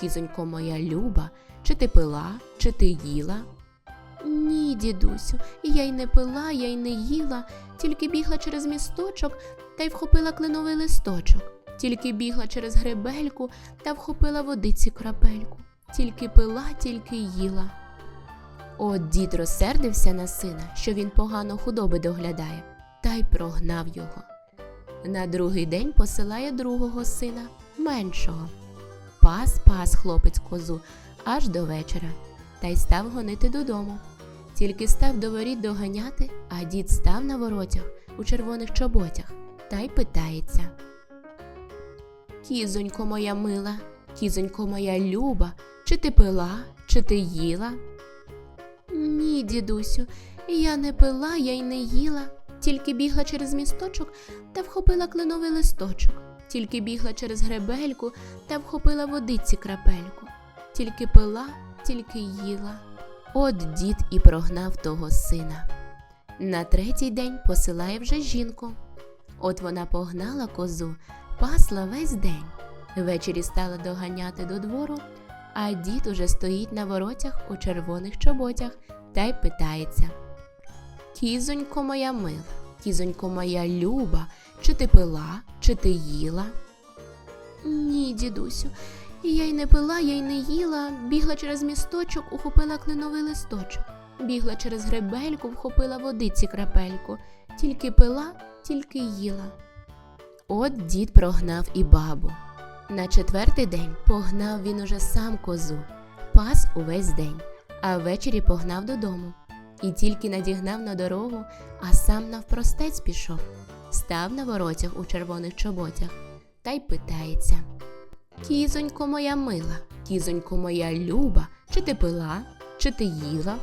кізонько моя люба, чи ти пила, чи ти їла? Ні, дідусю, я й не пила, я й не їла, тільки бігла через місточок та й вхопила кленовий листочок, тільки бігла через гребельку та вхопила водиці крапельку, тільки пила, тільки їла. От дід розсердився на сина, що він погано худоби доглядає, та й прогнав його. На другий день посилає другого сина, меншого. Пас пас хлопець козу аж до вечора, та й став гонити додому. Тільки став до воріт доганяти, а дід став на воротях у червоних чоботях та й питається. Кізонько моя мила, кізонько моя люба, чи ти пила, чи ти їла? Ні, дідусю, я не пила, я й не їла, тільки бігла через місточок та вхопила кленовий листочок, тільки бігла через гребельку та вхопила водиці крапельку, тільки пила, тільки їла. От дід і прогнав того сина. На третій день посилає вже жінку. От вона погнала козу, пасла весь день. Ввечері стала доганяти до двору, а дід уже стоїть на воротях у червоних чоботях та й питається: Кізонько моя мила, кізонько моя люба, чи ти пила, чи ти їла? Ні, дідусю, я й не пила, я й не їла, бігла через місточок, ухопила кленовий листочок, бігла через гребельку, вхопила водиці крапельку, тільки пила, тільки їла. От дід прогнав і бабу. На четвертий день погнав він уже сам козу, пас увесь день, а ввечері погнав додому. І тільки надігнав на дорогу, а сам навпростець пішов, став на воротях у червоних чоботях та й питається. Кізонько моя мила, кізонько моя люба, чи ти пила, чи ти їла?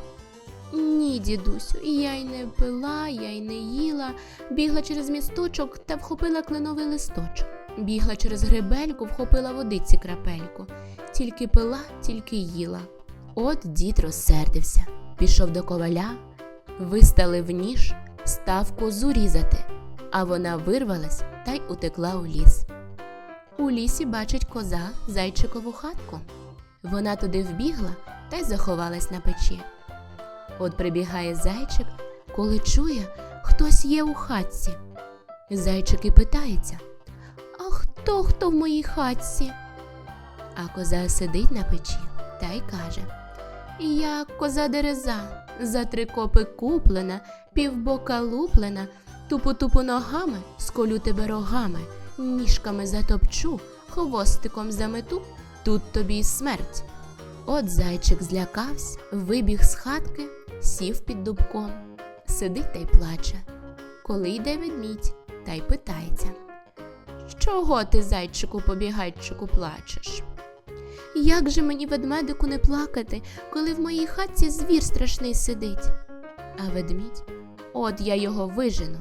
Ні, дідусю, я й не пила, я й не їла, бігла через місточок та вхопила кленовий листочок, бігла через гребельку, вхопила водиці крапельку, тільки пила, тільки їла. От дід розсердився, пішов до коваля, виставив ніж, став козу різати, а вона вирвалась та й утекла у ліс. У лісі бачить коза зайчикову хатку. Вона туди вбігла та й заховалась на печі. От прибігає зайчик, коли чує, хтось є у хатці. Зайчик і питається: А хто хто в моїй хатці? А коза сидить на печі та й каже: Я коза дереза, за три копи куплена, півбока луплена, тупо-тупо ногами, сколю тебе рогами, ніжками затопчу, хвостиком замету, тут тобі й смерть. От зайчик злякався, вибіг з хатки, сів під дубком, сидить та й плаче. Коли йде ведмідь, та й питається. Чого ти, зайчику, побігайчику, плачеш? Як же мені ведмедику не плакати, коли в моїй хатці звір страшний сидить? А ведмідь, от я його вижену,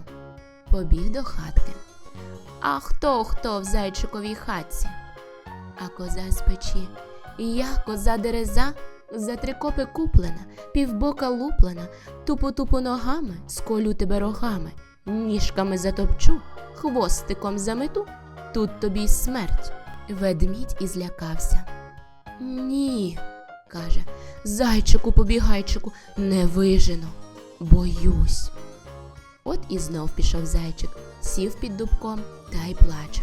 побіг до хатки. А хто хто в зайчиковій хатці? А коза з печі. Я коза дереза, за три копи куплена, півбока луплена, тупо-тупо ногами, сколю тебе рогами, ніжками затопчу, хвостиком замету, тут тобі й смерть. Ведмідь і злякався. Ні, каже, зайчику, побігайчику, не вижену, боюсь. От і знов пішов зайчик, сів під дубком та й плаче.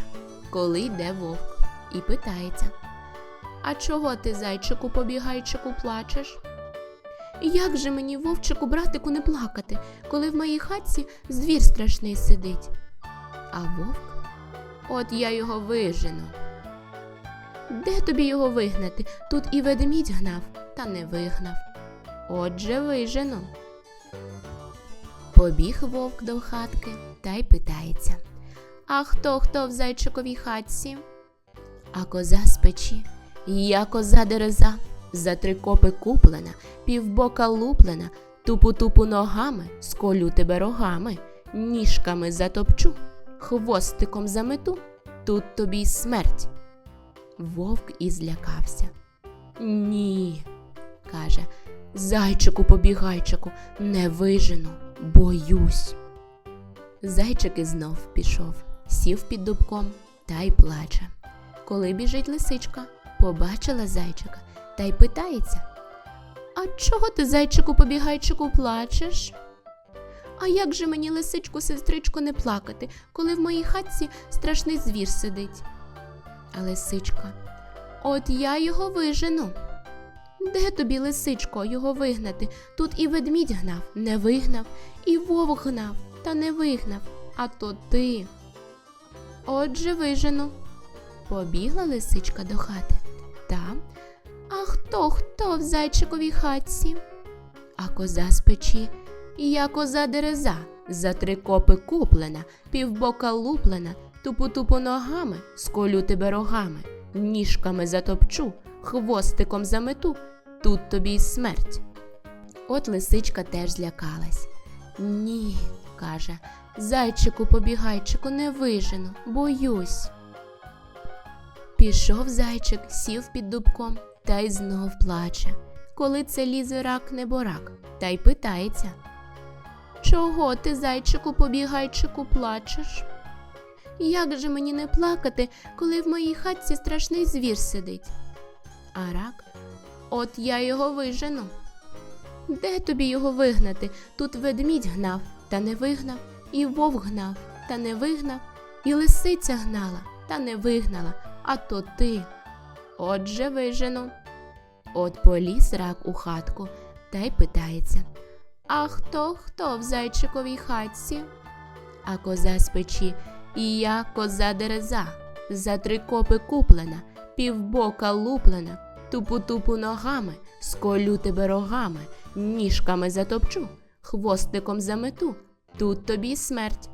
Коли йде вовк і питається. А чого ти, зайчику, побігайчику, плачеш? Як же мені, вовчику, братику, не плакати, коли в моїй хатці звір страшний сидить? А вовк? От я його вижену. Де тобі його вигнати? Тут і ведмідь гнав, та не вигнав. Отже, вижену. Побіг вовк до хатки та й питається. А хто хто в зайчиковій хатці? А коза з печі. Я коза дереза, за три копи куплена, півбока луплена, тупу-тупу ногами, сколю тебе рогами, ніжками затопчу, хвостиком замету, тут тобі й смерть. Вовк і злякався. Ні, каже, зайчику побігайчику, не вижену, боюсь. Зайчик і знов пішов, сів під дубком та й плаче. Коли біжить лисичка, побачила зайчика та й питається: А чого ти, зайчику побігайчику, плачеш? А як же мені, лисичку, сестричку, не плакати, коли в моїй хатці страшний звір сидить? А лисичка, от я його вижену. Де тобі, лисичко, його вигнати? Тут і ведмідь гнав, не вигнав, і вовк гнав, та не вигнав, а то ти. Отже, вижену. Побігла лисичка до хати. Там. А хто хто в зайчиковій хатці? А коза з печі. Я коза дереза, за три копи куплена, півбока луплена, тупу-тупу ногами, сколю тебе рогами, ніжками затопчу, хвостиком замету, тут тобі й смерть. От лисичка теж злякалась. Ні, каже, зайчику побігайчику не вижену, боюсь. Пішов зайчик, сів під дубком та й знов плаче. Коли це лізе рак неборак, та й питається. Чого ти, зайчику побігайчику, плачеш? Як же мені не плакати, коли в моїй хатці страшний звір сидить? А рак, от я його вижену. Де тобі його вигнати? Тут ведмідь гнав, та не вигнав, і вовк гнав, та не вигнав, і лисиця гнала, та не вигнала, а то ти. Отже вижену. От поліз рак у хатку та й питається. А хто хто в зайчиковій хатці? А коза з печі, і я коза дереза, за три копи куплена, півбока луплена, тупу-тупу ногами, сколю тебе рогами, ніжками затопчу, хвостиком замету, тут тобі смерть.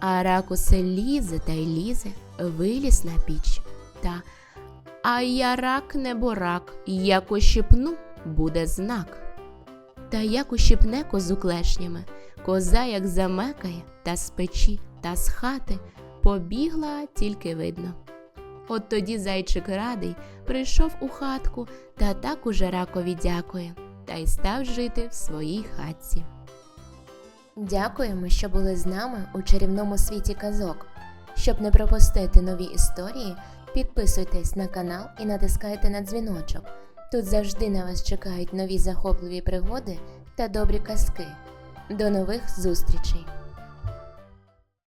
А рак усе лізе та й лізе, виліз на піч. Та а я рак не борак, як ущипну, буде знак. Та як ущипне козу клешнями, коза як замекає, та з печі, та з хати, побігла тільки видно. От тоді зайчик радий прийшов у хатку та так уже ракові дякує, та й став жити в своїй хатці. Дякуємо, що були з нами у чарівному світі казок. Щоб не пропустити нові історії, підписуйтесь на канал і натискайте на дзвіночок. Тут завжди на вас чекають нові захопливі пригоди та добрі казки. До нових зустрічей!